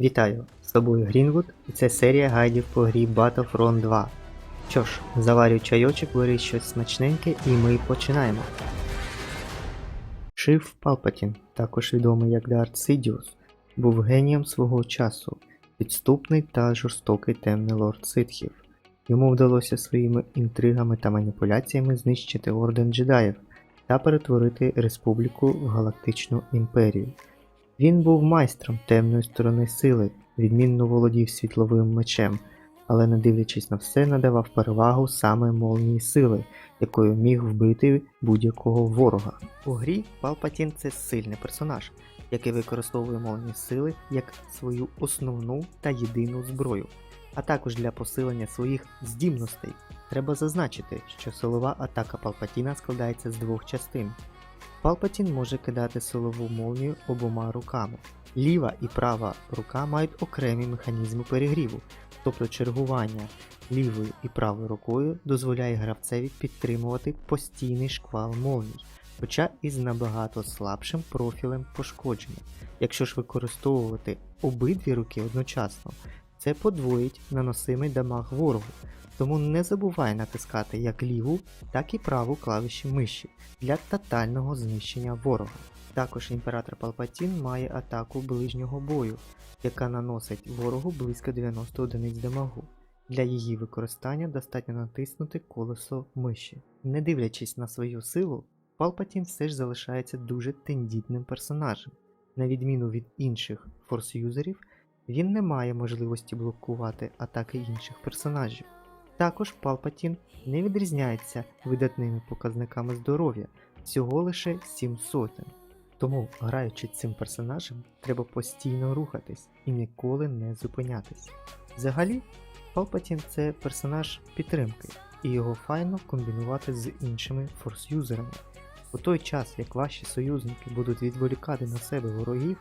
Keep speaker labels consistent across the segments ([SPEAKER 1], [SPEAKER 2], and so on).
[SPEAKER 1] Вітаю! З тобою Грінвуд і це серія гайдів по грі Battlefront 2. Що ж, заварюй чайочок, бери щось смачненьке і ми починаємо. Шиф Палпатін, також відомий як Дарт Сидіус, був генієм свого часу, підступний та жорстокий темний лорд ситхів. Йому вдалося своїми інтригами та маніпуляціями знищити орден джедаїв та перетворити республіку в галактичну імперію. Він був майстром темної сторони сили, відмінно володів світловим мечем, але не дивлячись на все, надавав перевагу саме молнії сили, якою міг вбити будь-якого ворога. У грі Палпатін це сильний персонаж, який використовує молнії сили як свою основну та єдину зброю, а також для посилення своїх здібностей. Треба зазначити, що силова атака Палпатіна складається з двох частин. Палпатін може кидати силову молнію обома руками. Ліва і права рука мають окремі механізми перегріву, тобто чергування лівою і правою рукою дозволяє гравцеві підтримувати постійний шквал молній, хоча і з набагато слабшим профілем пошкодження. Якщо ж використовувати обидві руки одночасно, це подвоїть наносимий дамаг ворогу, тому не забувай натискати як ліву, так і праву клавіші миші для тотального знищення ворога. Також імператор Палпатін має атаку ближнього бою, яка наносить ворогу близько 90 одиниць дамагу. Для її використання достатньо натиснути колесо миші. Не дивлячись на свою силу, Палпатін все ж залишається дуже тендітним персонажем. На відміну від інших форс-юзерів, він не має можливості блокувати атаки інших персонажів. Також Палпатін не відрізняється видатними показниками здоров'я, всього лише 7 сотень. Тому, граючи цим персонажем, треба постійно рухатись і ніколи не зупинятись. Взагалі, Палпатін це персонаж підтримки, і його файно комбінувати з іншими форс-юзерами. У той час, як ваші союзники будуть відволікати на себе ворогів,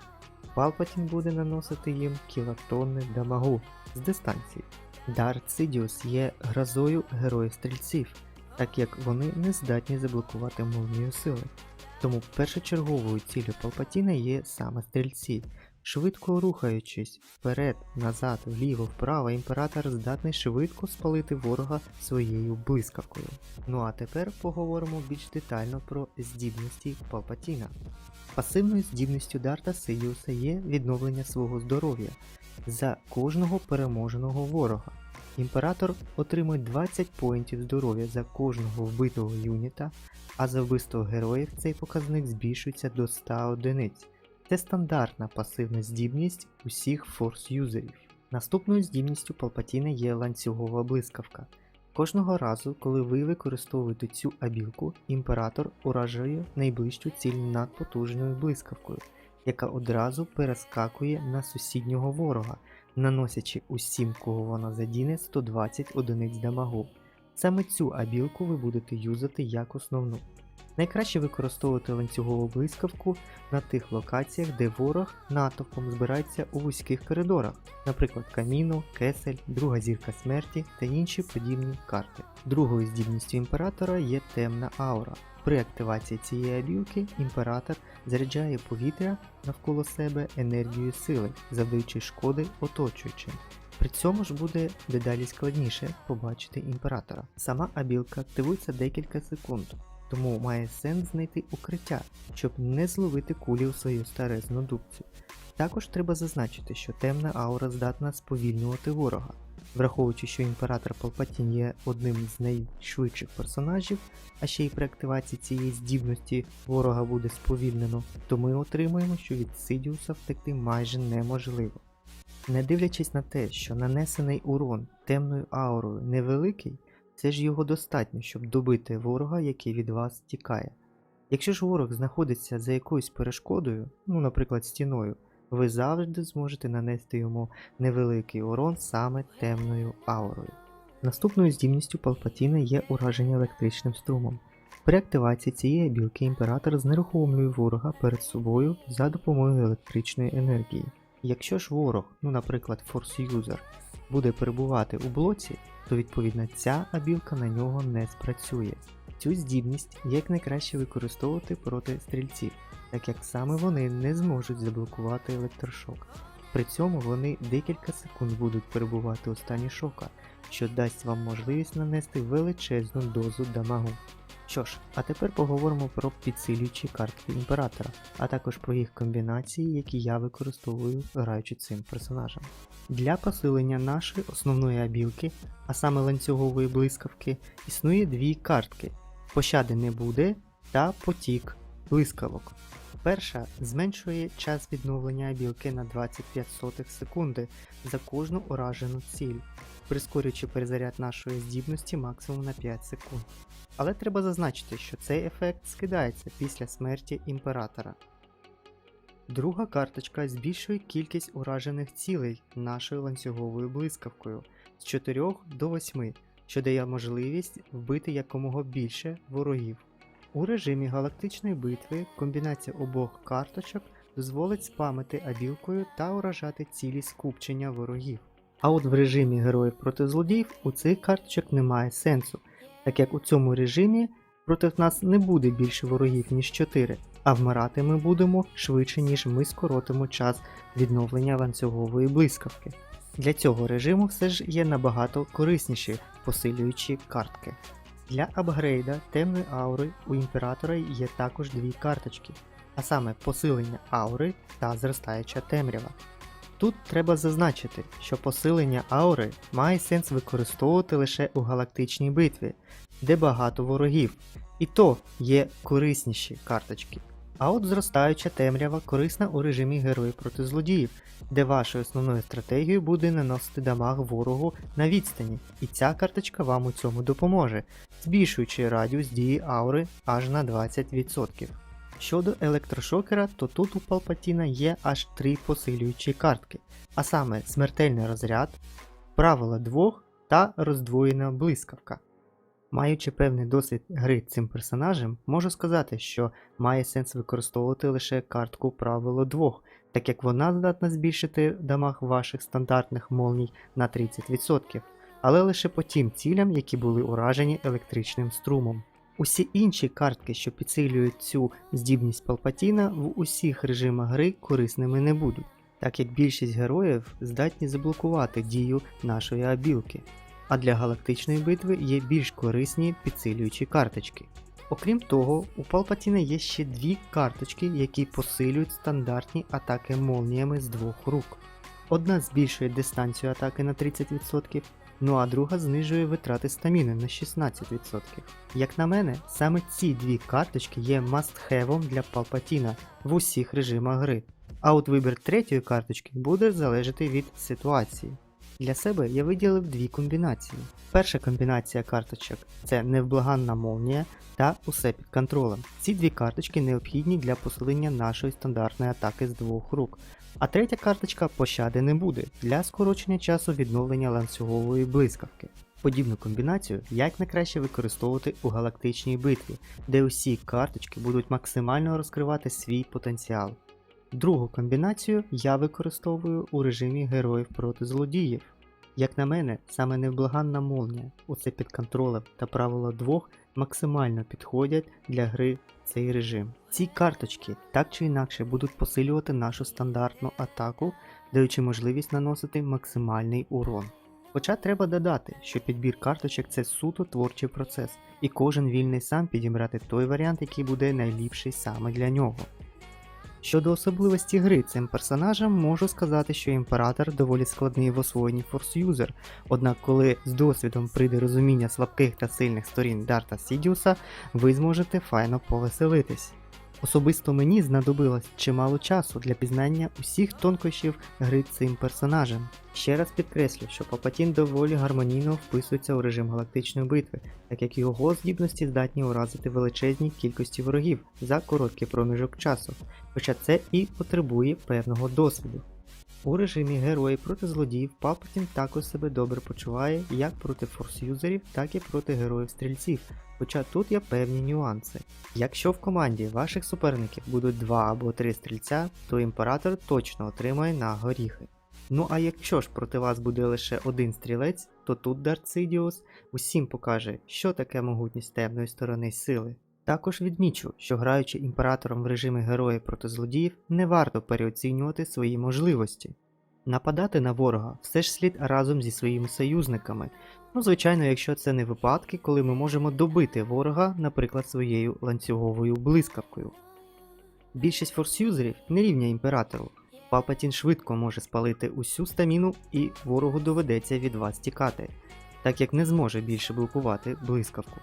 [SPEAKER 1] Палпатін буде наносити їм кілотонни дамагу з дистанції. Дарт Сидіус є грозою героїв стрільців, так як вони не здатні заблокувати молнію сили. Тому першочерговою ціллю Палпатіна є саме стрільці. Швидко рухаючись вперед, назад, вліво, вправо, імператор здатний швидко спалити ворога своєю блискавкою. Ну а тепер поговоримо більш детально про здібності Палпатіна. Пасивною здібністю Дарта Сидіуса є відновлення свого здоров'я за кожного переможеного ворога. Імператор отримує 20 поінтів здоров'я за кожного вбитого юніта, а за вбивство героїв цей показник збільшується до 100 одиниць. Це стандартна пасивна здібність усіх форс-юзерів. Наступною здібністю Палпатіна є ланцюгова блискавка. Кожного разу, коли ви використовуєте цю абілку, імператор уражує найближчу ціль надпотужною блискавкою, яка одразу перескакує на сусіднього ворога, наносячи усім, кого вона задіне 120 одиниць дамагу. Саме цю абілку ви будете юзати як основну. Найкраще використовувати ланцюгову блискавку на тих локаціях, де ворог натовпом збирається у вузьких коридорах, наприклад, Каміно, Кесель, Друга зірка смерті та інші подібні карти. Другою здібністю імператора є темна аура. При активації цієї абілки імператор заряджає повітря навколо себе енергією сили, завдаючи шкоди оточуючим. При цьому ж буде дедалі складніше побачити імператора. Сама абілка активується декілька секунд, тому має сенс знайти укриття, щоб не зловити кулі у свою старезну дубцю. Також треба зазначити, що темна аура здатна сповільнювати ворога. Враховуючи, що імператор Палпатін є одним з найшвидших персонажів, а ще й при активації цієї здібності ворога буде сповільнено, то ми отримуємо, що від Сидіуса втекти майже неможливо. Не дивлячись на те, що нанесений урон темною аурою невеликий, це ж його достатньо, щоб добити ворога, який від вас тікає. Якщо ж ворог знаходиться за якоюсь перешкодою, ну, наприклад, стіною, ви завжди зможете нанести йому невеликий урон саме темною аурою. Наступною здібністю Палпатіна є ураження електричним струмом. При активації цієї білки імператор знерухомлює ворога перед собою за допомогою електричної енергії. Якщо ж ворог, ну наприклад, форс-юзер, буде перебувати у блоці, то відповідно ця абілка на нього не спрацює. Цю здібність як найкраще використовувати проти стрільців, так як саме вони не зможуть заблокувати електрошок. При цьому вони декілька секунд будуть перебувати у стані шока, що дасть вам можливість нанести величезну дозу дамагу. Що ж, а тепер поговоримо про підсилюючі картки імператора, а також про їх комбінації, які я використовую граючи цим персонажем. Для посилення нашої основної абілки, а саме ланцюгової блискавки, існує дві картки: пощади не буде та потік блискавок. Перша зменшує час відновлення абілки на 25 сотих секунди за кожну уражену ціль, прискорюючи перезаряд нашої здібності максимум на 5 секунд. Але треба зазначити, що цей ефект скидається після смерті імператора. Друга карточка збільшує кількість уражених цілей нашою ланцюговою блискавкою з 4 до 8, що дає можливість вбити якомога більше ворогів. У режимі галактичної битви комбінація обох карточок дозволить спамити абілкою та уражати цілі скупчення ворогів. А от в режимі героїв проти злодіїв у цих карточок немає сенсу, так як у цьому режимі проти нас не буде більше ворогів, ніж 4, а вмирати ми будемо швидше, ніж ми скоротимо час відновлення ланцюгової блискавки. Для цього режиму все ж є набагато корисніші посилюючі картки. Для апгрейда темної аури у імператора є також дві карточки, а саме посилення аури та зростаюча темрява. Тут треба зазначити, що посилення аури має сенс використовувати лише у галактичній битві, де багато ворогів, і то є корисніші карточки. А от зростаюча темрява корисна у режимі герої проти злодіїв, де вашою основною стратегією буде наносити дамаг ворогу на відстані, і ця карточка вам у цьому допоможе, збільшуючи радіус дії аури аж на 20%. Щодо електрошокера, то тут у Палпатіна є аж три посилюючі картки, а саме смертельний розряд, правила двох та роздвоєна блискавка. Маючи певний досвід гри цим персонажем, можу сказати, що має сенс використовувати лише картку правило двох, так як вона здатна збільшити дамаг ваших стандартних молній на 30%, але лише по тим цілям, які були уражені електричним струмом. Усі інші картки, що підсилюють цю здібність Палпатіна, в усіх режимах гри корисними не будуть, так як більшість героїв здатні заблокувати дію нашої абілки. А для галактичної битви є більш корисні підсилюючі карточки. Окрім того, у Палпатіна є ще дві карточки, які посилюють стандартні атаки молніями з двох рук. Одна збільшує дистанцію атаки на 30%, ну а друга знижує витрати стаміни на 16%. Як на мене, саме ці дві карточки є must-have для Палпатіна в усіх режимах гри. А от вибір третьої карточки буде залежати від ситуації. Для себе я виділив дві комбінації. Перша комбінація карточок це невблаганна молнія та усе під контролем. Ці дві карточки необхідні для посилення нашої стандартної атаки з двох рук. А третя карточка пощади не буде для скорочення часу відновлення ланцюгової блискавки. Подібну комбінацію як найкраще використовувати у галактичній битві, де усі карточки будуть максимально розкривати свій потенціал. Другу комбінацію я використовую у режимі героїв проти злодіїв. Як на мене, саме невблаганна молнія, усе під контролем та правило двох максимально підходять для гри цей режим. Ці карточки так чи інакше будуть посилювати нашу стандартну атаку, даючи можливість наносити максимальний урон. Хоча треба додати, що підбір карточок це суто творчий процес, і кожен вільний сам підібрати той варіант, який буде найліпший саме для нього. Щодо особливості гри цим персонажем, можу сказати, що імператор доволі складний в освоєнні форс-юзер, однак коли з досвідом прийде розуміння слабких та сильних сторін Дарта Сідіуса, ви зможете файно повеселитись. Особисто мені знадобилось чимало часу для пізнання усіх тонкощів гри цим персонажем. Ще раз підкреслю, що Папатін доволі гармонійно вписується у режим галактичної битви, так як його здібності здатні уразити величезні кількості ворогів за короткий проміжок часу, хоча це і потребує певного досвіду. У режимі герої проти злодіїв Палпатін також себе добре почуває як проти форс-юзерів, так і проти героїв-стрільців, хоча тут є певні нюанси. Якщо в команді ваших суперників будуть 2 або 3 стрільця, то імператор точно отримає на горіхи. Ну а якщо ж проти вас буде лише один стрілець, то тут Дарт Сидіус усім покаже, що таке могутність темної сторони сили. Також відмічу, що граючи імператором в режимі герої проти злодіїв, не варто переоцінювати свої можливості. Нападати на ворога все ж слід разом зі своїми союзниками. Ну, звичайно, якщо це не випадки, коли ми можемо добити ворога, наприклад, своєю ланцюговою блискавкою. Більшість форсюзерів не рівня імператору. Палпатін швидко може спалити усю стаміну і ворогу доведеться від вас тікати, так як не зможе більше блокувати блискавку.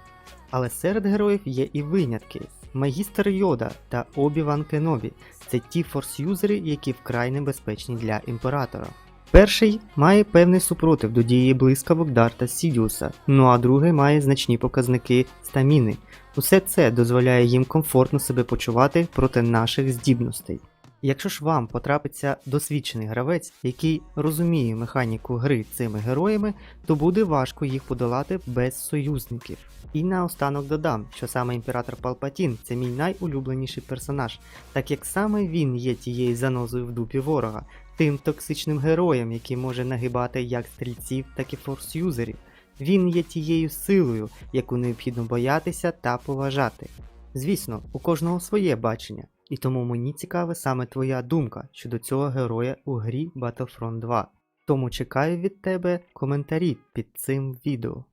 [SPEAKER 1] Але серед героїв є і винятки. Магістр Йода та Обі-Ван Кенобі це ті форс-юзери, які вкрай небезпечні для імператора. Перший має певний супротив до дії блискавок Дарта Сідіуса, ну а другий має значні показники стаміни. Усе це дозволяє їм комфортно себе почувати проти наших здібностей. Якщо ж вам потрапиться досвідчений гравець, який розуміє механіку гри цими героями, то буде важко їх подолати без союзників. І наостанок додам, що саме імператор Палпатін це мій найулюбленіший персонаж, так як саме він є тією занозою в дупі ворога, тим токсичним героєм, який може нагибати як стрільців, так і форс-юзерів. Він є тією силою, яку необхідно боятися та поважати. Звісно, у кожного своє бачення, і тому мені цікава саме твоя думка щодо цього героя у грі Battlefront 2. Тому чекаю від тебе коментарі під цим відео.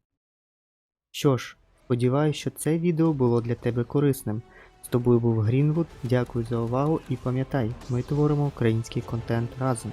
[SPEAKER 1] Що ж, сподіваюся, що це відео було для тебе корисним. З тобою був Грінвуд, дякую за увагу і пам'ятай, ми творимо український контент разом.